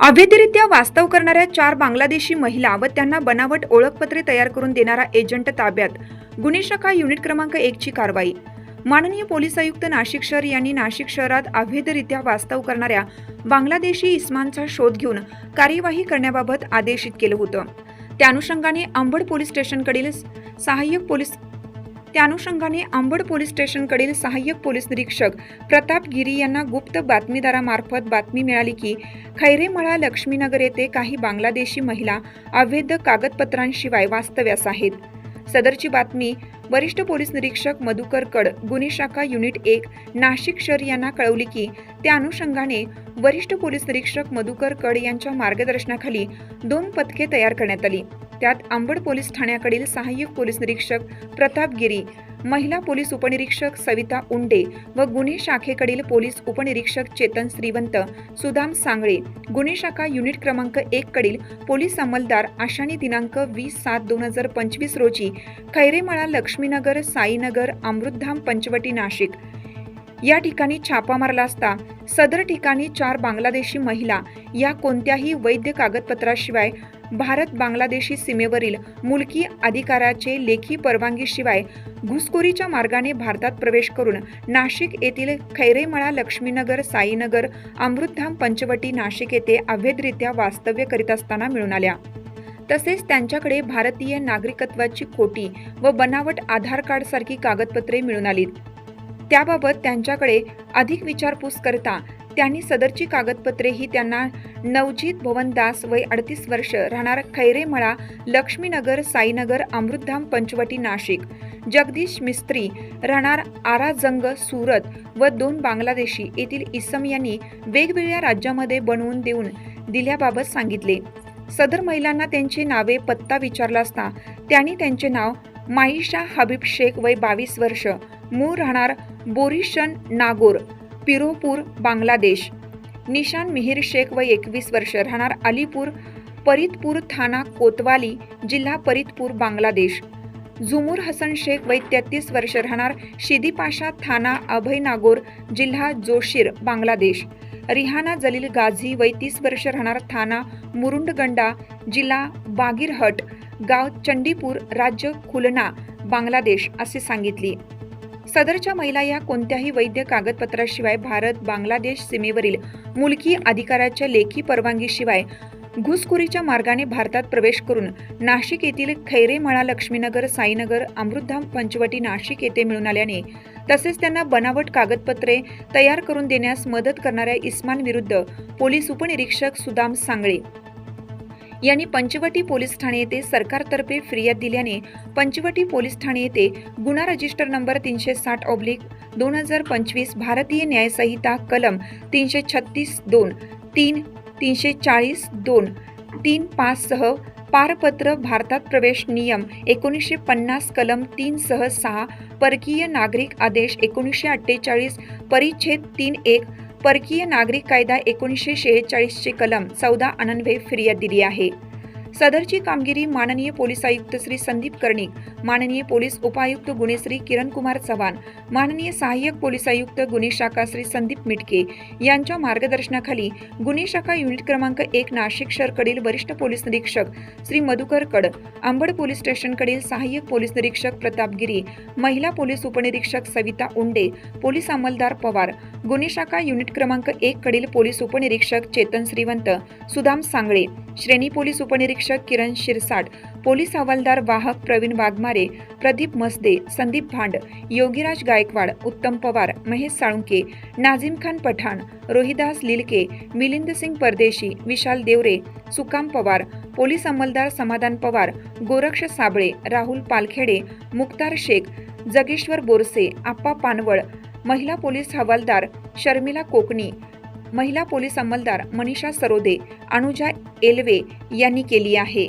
अवैधरित्या वास्तव करणाऱ्या चार बांगलादेशी महिला व त्यांना बनावट ओळखपत्रे तयार करून देणारा एजंट ताब्यात. गुन्हे शाखा युनिट क्रमांक एकची कारवाई. माननीय पोलीस आयुक्त नाशिक शहर यांनी नाशिक शहरात अवैधरित्या वास्तव करणाऱ्या बांगलादेशी इस्मांचा शोध घेऊन कार्यवाही करण्याबाबत आदेशित केलं होतं. त्या अनुषंगाने अंबड पोलीस स्टेशनकडील सहाय्यक पोलीस त्या अनुषंगाने आंबड पोलीस स्टेशनकडील सहाय्यक पोलीस निरीक्षक प्रताप गिरी यांना गुप्त बातमीदारामार्फत बातमी मिळाली की खैरेमळा लक्ष्मीनगर येथे काही बांगलादेशी महिला अवैध कागदपत्रांशिवाय वास्तव्यास आहेत. सदरची बातमी वरिष्ठ पोलीस निरीक्षक मधुकर कड गुन्हे शाखा युनिट एक नाशिक शहर यांना कळवली की त्या अनुषंगाने वरिष्ठ पोलीस निरीक्षक मधुकर कड यांच्या मार्गदर्शनाखाली दोन पथके तयार करण्यात आली. त्यात अंबड पोलीस ठाण्याकडील सहाय्यक पोलीस निरीक्षक प्रताप गिरी महिला पोलीस उपनिरीक्षक सविता उंडे व गुन्हे शाखेकडील पोलीस उपनिरीक्षक चेतन श्रीवंत सुदाम सांगळे. गुन्हे शाखा युनिट क्रमांक एक कडील पोलीस अंमलदार आशानी दिनांक वीस सात दोन हजार पंचवीस रोजी खैरेमाळा लक्ष्मीनगर साईनगर अमृतधाम पंचवटी नाशिक. या ठिकाणी छापा मारला असता सदर ठिकाणी चार बांगलादेशी महिला या कोणत्याही वैध कागदपत्राशिवाय भारत बांगलादेशी सीमेवरील मुलकी अधिकाराचे लेखी परवानगीशिवाय घुसखोरीच्या मार्गाने भारतात प्रवेश करून नाशिक येथील खैरेमळा लक्ष्मीनगर साईनगर अमृतधाम पंचवटी नाशिक येथे अवैधरित्या वास्तव्य करीत असताना मिळून आल्या. तसेच त्यांच्याकडे भारतीय नागरिकत्वाची खोटी व बनावट आधार कार्ड सारखी कागदपत्रे मिळून आलीत त्याबाबत त्यांच्याकडे अधिक विचारपूस करता त्यांनी सदरची कागदपत्रे ही त्यांना नवजीत भवनदास वय अडतीस वर्ष राहणार खैरेमळा लक्ष्मीनगर साईनगर अमृतधाम पंचवटी नाशिक. जगदीश मिस्त्री राहणार आराजंग सुरत व दोन बांगलादेशी येथील इसम यांनी वेगवेगळ्या राज्यामध्ये बनवून देऊन दिल्याबाबत सांगितले. सदर महिलांना त्यांची नावे पत्ता विचारला असता त्यांनी त्यांचे नाव माईशा हबीब शेख वय बावीस वर्ष मूळ राहणार बोरिशन नागोर. पिरोपूर बांगलादेश. निशान मिहिर शेख व एकवीस वर्ष राहणार अलीपूर परितपूर थाना कोतवाली जिल्हा परितपूर बांगलादेश. झुमूर हसन शेख वय तेहतीस वर्ष राहणार शिदीपाशा थाना अभय नागोर जिल्हा जोशीर बांगलादेश. रिहाना जलील गाझी वय तीस वर्ष राहणार थाना मुरुंडगंडा जिल्हा बागीरहट गाव चंडीपूर राज्य खुलना बांगलादेश असे सांगितले. सदरच्या महिला या कोणत्याही वैद्य कागदपत्राशिवाय भारत बांगलादेश सीमेवरील मुलकी अधिकाराच्या लेखी परवानगीशिवाय घुसखोरीच्या मार्गाने भारतात प्रवेश करून नाशिक येथील खैरेमळा लक्ष्मीनगर साईनगर अमृतधाम पंचवटी नाशिक येथे मिळून आल्याने तसेच त्यांना बनावट कागदपत्रे तयार करून देण्यास मदत करणाऱ्या इस्मान विरुद्ध पोलीस उपनिरीक्षक सुदाम सांगळे. यांनी पंचवटी पोलीस ठाणे येथे सरकारतर्फे फिर्याद दिल्याने पंचवटी पोलीस ठाणे येथे गुन्हा रजिस्टर नंबर तीनशे साठ ऑब्लिक दोन हजार पंचवीस भारतीय न्यायसंहिता कलम तीनशे छत्तीस दोन तीन तीनशे चाळीस दोन तीन पाच सह पारपत्र भारतात प्रवेश नियम एकोणीसशे पन्नास कलम तीन सह सहा परकीय नागरिक आदेश एकोणीसशे अठ्ठेचाळीस परिच्छेद तीन एक परकीय नागरिक कायदा एकोणीसशे शेहेचाळीसचे कलम चौदा अनन्वये फिर्याद दिली आहे. सदरची कामगिरी माननीय पोलीस आयुक्त श्री संदीप कर्णिक माननीय पोलीस उपायुक्त गुन्हे श्री किरण कुमार चव्हाण माननीय सहाय्यक पोलीस आयुक्त गुन्हे शाखा श्री संदीप मिटके यांच्या मार्गदर्शनाखाली गुन्हे शाखा युनिट क्रमांक एक नाशिक शहरकडील वरिष्ठ पोलीस निरीक्षक श्री मधुकर कड आंबड पोलीस स्टेशनकडील सहाय्यक पोलीस निरीक्षक प्रतापगिरी महिला पोलीस उपनिरीक्षक सविता उंडे पोलीस अंमलदार पवार गुन्हे शाखा युनिट क्रमांक एक कडील पोलीस उपनिरीक्षक चेतन श्रीवंत सुदाम सांगळे श्रेणी पोलीस उपनिरीक्षक किरण शिरसाट पोलीस हवालदार वाहक प्रवीण वाघमारे प्रदीप मसदे संदीप भांड योगीराज गायकवाड उत्तम पवार महेश साळुंके नाझीम खान पठाण रोहिदास लिलके मिलिंद सिंग परदेशी विशाल देवरे सुकाम पवार पोलीस अंमलदार समाधान पवार गोरक्ष साबळे राहुल पालखेडे मुक्तार शेख जगेश्वर बोरसे आप्पा पानवळ महिला पोलीस हवालदार शर्मिला कोकणी महिला पोलीस अंमलदार मनीषा सरोदे अनुजा एलवे यांनी केली आहे.